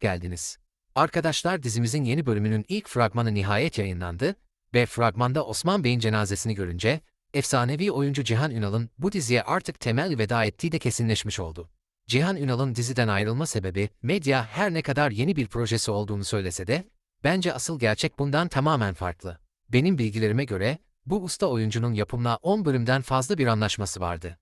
geldiniz. Arkadaşlar dizimizin yeni bölümünün ilk fragmanı nihayet yayınlandı ve fragmanda Osman Bey'in cenazesini görünce efsanevi oyuncu Cihan Ünal'ın bu diziye artık temel veda ettiği de kesinleşmiş oldu. Cihan Ünal'ın diziden ayrılma sebebi medya her ne kadar yeni bir projesi olduğunu söylese de bence asıl gerçek bundan tamamen farklı. Benim bilgilerime göre bu usta oyuncunun yapımla 10 bölümden fazla bir anlaşması vardı.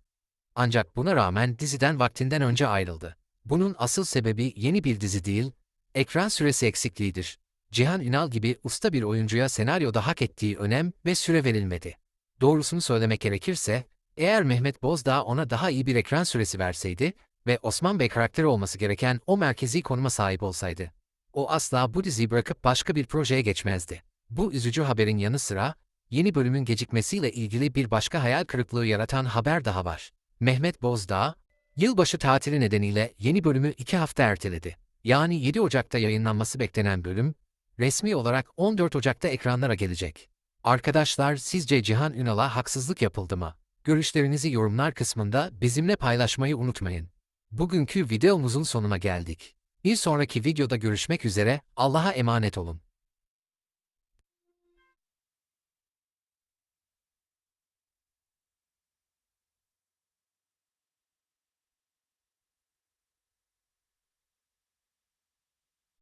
Ancak buna rağmen diziden vaktinden önce ayrıldı. Bunun asıl sebebi yeni bir dizi değil, ekran süresi eksikliğidir. Cihan Ünal gibi usta bir oyuncuya senaryoda hak ettiği önem ve süre verilmedi. Doğrusunu söylemek gerekirse, eğer Mehmet Bozdağ ona daha iyi bir ekran süresi verseydi ve Osman Bey karakteri olması gereken o merkezi konuma sahip olsaydı, o asla bu diziyi bırakıp başka bir projeye geçmezdi. Bu üzücü haberin yanı sıra, yeni bölümün gecikmesiyle ilgili bir başka hayal kırıklığı yaratan haber daha var. Mehmet Bozdağ, yılbaşı tatili nedeniyle yeni bölümü iki hafta erteledi. Yani 7 Ocak'ta yayınlanması beklenen bölüm, resmi olarak 14 Ocak'ta ekranlara gelecek. Arkadaşlar sizce Cihan Ünal'a haksızlık yapıldı mı? Görüşlerinizi yorumlar kısmında bizimle paylaşmayı unutmayın. Bugünkü videomuzun sonuna geldik. Bir sonraki videoda görüşmek üzere, Allah'a emanet olun.